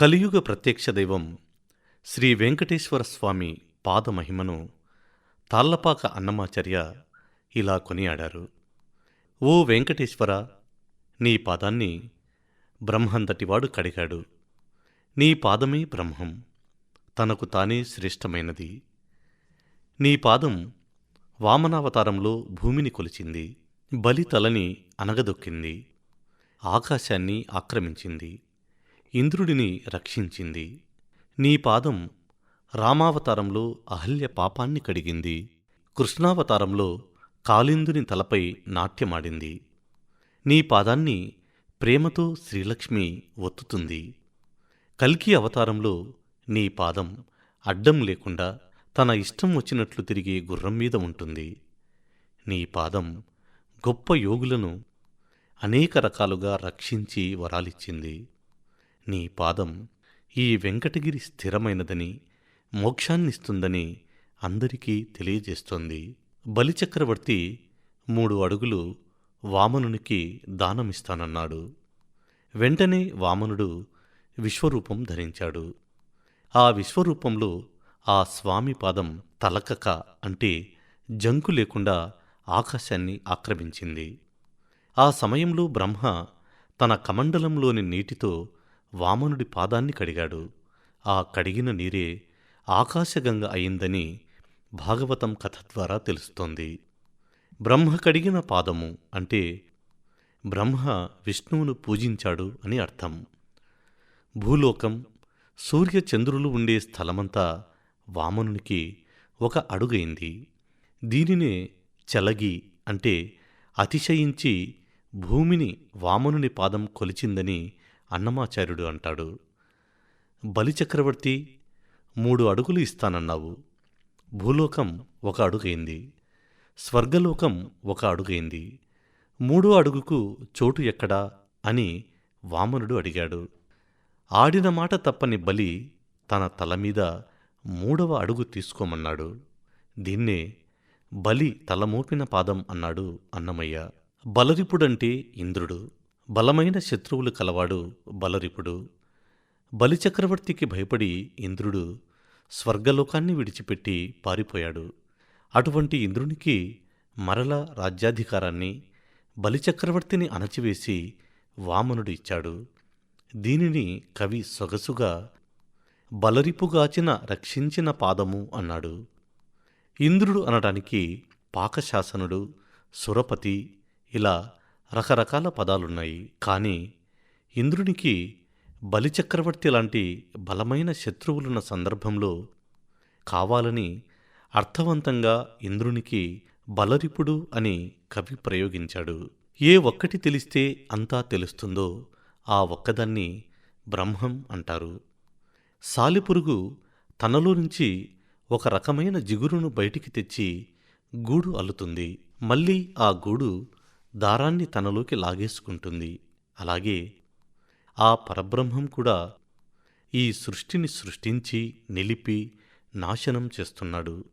కలియుగ ప్రత్యక్ష దైవం శ్రీ వెంకటేశ్వర స్వామి పాదమహిమను తాళ్ళపాక అన్నమాచార్య ఇలా కొనియాడారు. ఓ వెంకటేశ్వర నీ పాదాన్ని బ్రహ్మంతటివాడు కడిగాడు. నీ పాదమే బ్రహ్మం తనకు తానే శ్రేష్టమైనది నీ పాదం వామనావతారంలో భూమిని కొలిచింది బలి తలని అనగదొక్కింది ఆకాశాన్ని ఆక్రమించింది. ఇంద్రుడిని రక్షించింది. నీ పాదం రామావతారంలో అహల్య పాపాన్ని కడిగింది. కృష్ణావతారంలో కాళిందుని తలపై నాట్యమాడింది. నీ పాదాన్ని ప్రేమతో శ్రీలక్ష్మి ఒత్తుతుంది. కల్కి అవతారంలో నీ పాదం అడ్డం లేకుండా తన ఇష్టం వచ్చినట్లు తిరిగే గుర్రం మీద ఉంటుంది. నీ పాదం గొప్ప యోగులను అనేక రకాలుగా రక్షించి వరాలిచ్చింది. నీ పాదం ఈ వెంకటగిరి స్థిరమైనదని మోక్షాన్నిస్తుందని అందరికీ తెలియజేస్తోంది. బలిచక్రవర్తి మూడు అడుగులు వామనునికి దానమిస్తానన్నాడు. వెంటనే వామనుడు విశ్వరూపం ధరించాడు. ఆ విశ్వరూపంలో ఆ స్వామి పాదం తలకక అంటే జంకు లేకుండా ఆకాశాన్ని ఆక్రమించింది. ఆ సమయంలో బ్రహ్మ తన కమండలంలోని నీటితో వామనుడి పాదాన్ని కడిగాడు. ఆ కడిగిన నీరే ఆకాశగంగ అయిందని భాగవతం కథ ద్వారా తెలుస్తోంది. బ్రహ్మ కడిగిన పాదము అంటే బ్రహ్మ విష్ణువును పూజించాడు అని అర్థం. భూలోకం సూర్యచంద్రులు ఉండే స్థలమంతా వామనునికి ఒక అడుగైంది. దీనినే చలగి అంటే అతిశయించి భూమిని వామనుని పాదం కొలిచిందని అన్నమాచార్యుడు అంటాడు. బలిచక్రవర్తి మూడు అడుగులు ఇస్తానన్నావు. భూలోకం ఒక అడుగైంది. స్వర్గలోకం ఒక అడుగైంది. మూడో అడుగుకు చోటు ఎక్కడా? అని వామనుడు అడిగాడు. ఆడిన మాట తప్పని బలి తన తల మీద మూడవ అడుగు తీసుకోమన్నాడు. దీన్నే బలి తలమోపిన పాదం అన్నాడు అన్నమయ్య. బలరిపుడంటే ఇంద్రుడు. బలమైన శత్రువులు కలవాడు బలరిపుడు. బలిచక్రవర్తికి భయపడి ఇంద్రుడు స్వర్గలోకాన్ని విడిచిపెట్టి పారిపోయాడు. అటువంటి ఇంద్రునికి మరల రాజ్యాధికారాన్ని బలిచక్రవర్తిని అణచివేసి వామనుడు ఇచ్చాడు. దీనిని కవి సొగసుగా బలరిపుగాచిన రక్షించిన పాదము అన్నాడు. ఇంద్రుడు అనడానికి పాకశాసనుడు సురపతి ఇలా రకరకాల పదాలున్నాయి. కానీ ఇంద్రునికి బలిచక్రవర్తి లాంటి బలమైన శత్రువులున్న సందర్భంలో కావాలని అర్థవంతంగా ఇంద్రునికి బలరిపుడు అని కవి ప్రయోగించాడు. ఏ ఒక్కటి తెలిస్తే అంతా తెలుస్తుందో ఆ ఒక్కదాన్ని బ్రహ్మం అంటారు. సాలిపురుగు తనలో నుంచి ఒక రకమైన జిగురును బయటికి తెచ్చి గూడు అల్లుతుంది. మళ్ళీ ఆ గూడు దారాన్ని తనలోకి లాగేసుకుంటుంది. అలాగే ఆ పరబ్రహ్మం కూడా ఈ సృష్టిని సృష్టించి నిలిపి నాశనం చేస్తున్నాడు.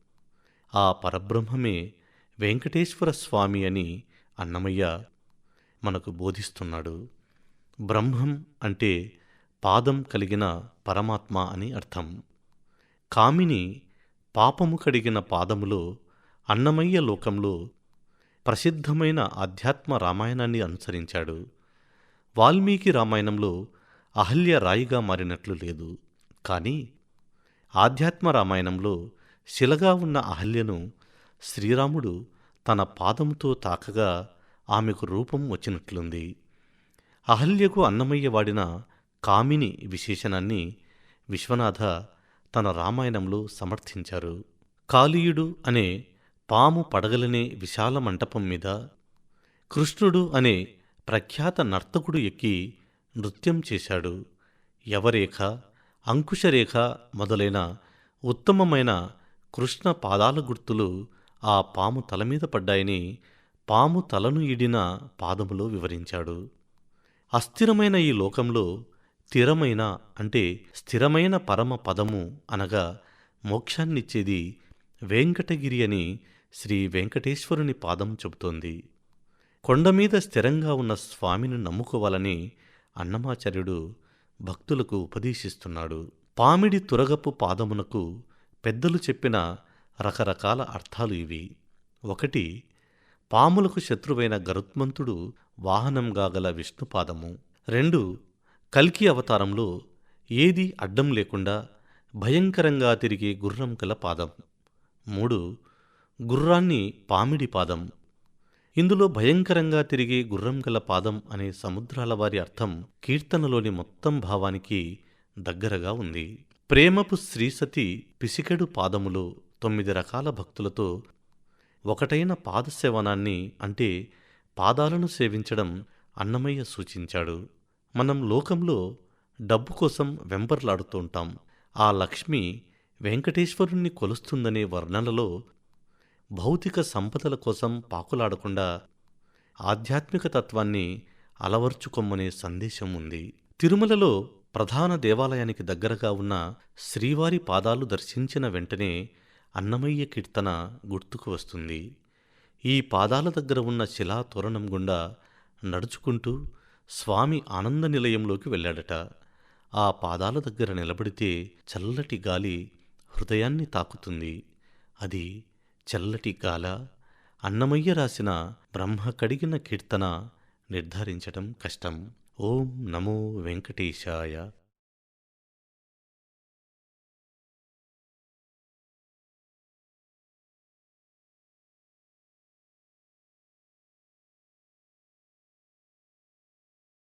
ఆ పరబ్రహ్మమే వెంకటేశ్వర స్వామి అని అన్నమయ్య మనకు బోధిస్తున్నాడు. బ్రహ్మం అంటే పాదం కలిగిన పరమాత్మ అని అర్థం. కామిని పాపము కడిగిన పాదములో అన్నమయ్య లోకంలో ప్రసిద్ధమైన ఆధ్యాత్మ రామాయణాన్ని అనుసరించాడు. వాల్మీకి రామాయణంలో అహల్య రాయిగా మారినట్లు లేదు. కానీ ఆధ్యాత్మ రామాయణంలో శిలగా ఉన్న అహల్యను శ్రీరాముడు తన పాదముతో తాకగా ఆమెకు రూపం వచ్చినట్లుంది. అహల్యకు అన్నమయ్య వాడిన కామిని విశేషణాన్ని విశ్వనాథ తన రామాయణంలో సమర్థించారు. కాళీయుడు అనే పాము పడగలనే విశాల మంటపం మీద కృష్ణుడు అనే ప్రఖ్యాత నర్తకుడు ఎక్కి నృత్యం చేశాడు. యవరేఖ అంకుశరేఖ మొదలైన ఉత్తమమైన కృష్ణ పాదాల గుర్తులు ఆ పాము తల మీద పడ్డాయని పాము తలను ఈడిన పాదములో వివరించాడు. అస్థిరమైన ఈ లోకంలో స్థిరమైన అంటే స్థిరమైన పరమ పదము అనగా మోక్షాన్నిచ్చేది వెంకటగిరి అని శ్రీ వెంకటేశ్వరుని పాదం చెబుతోంది. కొండమీద స్థిరంగా ఉన్న స్వామిని నమ్ముకోవాలని అన్నమాచార్యుడు భక్తులకు ఉపదేశిస్తున్నాడు. పామిడి తురగపు పాదమునకు పెద్దలు చెప్పిన రకరకాల అర్థాలు ఇవి. ఒకటి పాములకు శత్రువైన గరుత్మంతుడు వాహనంగా గల విష్ణుపాదము రెండు కల్కి అవతారంలో ఏదీ అడ్డం లేకుండా భయంకరంగా తిరిగే గుర్రం గల పాదం. మూడు గుర్రాన్ని పామిడి పాదం. ఇందులో భయంకరంగా తిరిగే గుర్రం గల పాదం అనే సముద్రాల వారి అర్థం కీర్తనలోని మొత్తం భావానికి దగ్గరగా ఉంది. ప్రేమపు శ్రీసతి పిసికెడు పాదములో తొమ్మిది రకాల భక్తులతో ఒకటైన పాదసేవనాన్ని అంటే పాదాలను సేవించడం అన్నమయ్య సూచించాడు. మనం లోకంలో డబ్బు కోసం వెంపర్లాడుతుంటాం ఆ లక్ష్మి వెంకటేశ్వరుణ్ణి కొలుస్తుందనే వర్ణనలో భౌతిక సంపదల కోసం పాకులాడకుండా ఆధ్యాత్మిక తత్వాన్ని అలవర్చుకొమ్మనే సందేశం ఉంది. తిరుమలలో ప్రధాన దేవాలయానికి దగ్గరగా ఉన్న శ్రీవారి పాదాలు దర్శించిన వెంటనే అన్నమయ్య కీర్తన గుర్తుకు వస్తుంది. ఈ పాదాల దగ్గర ఉన్న శిలా తోరణం గుండా నడుచుకుంటూ స్వామి ఆనంద నిలయంలోకి వెళ్ళాడట. ఆ పాదాల దగ్గర నిలబడితే చల్లటి గాలి హృదయాన్ని తాకుతుంది. అది చల్లటి గాల అన్నమయ్య రాసిన బ్రహ్మ కడిగిన కీర్తన నిర్ధారించటం కష్టం. ఓం నమో వెంకటేశాయ.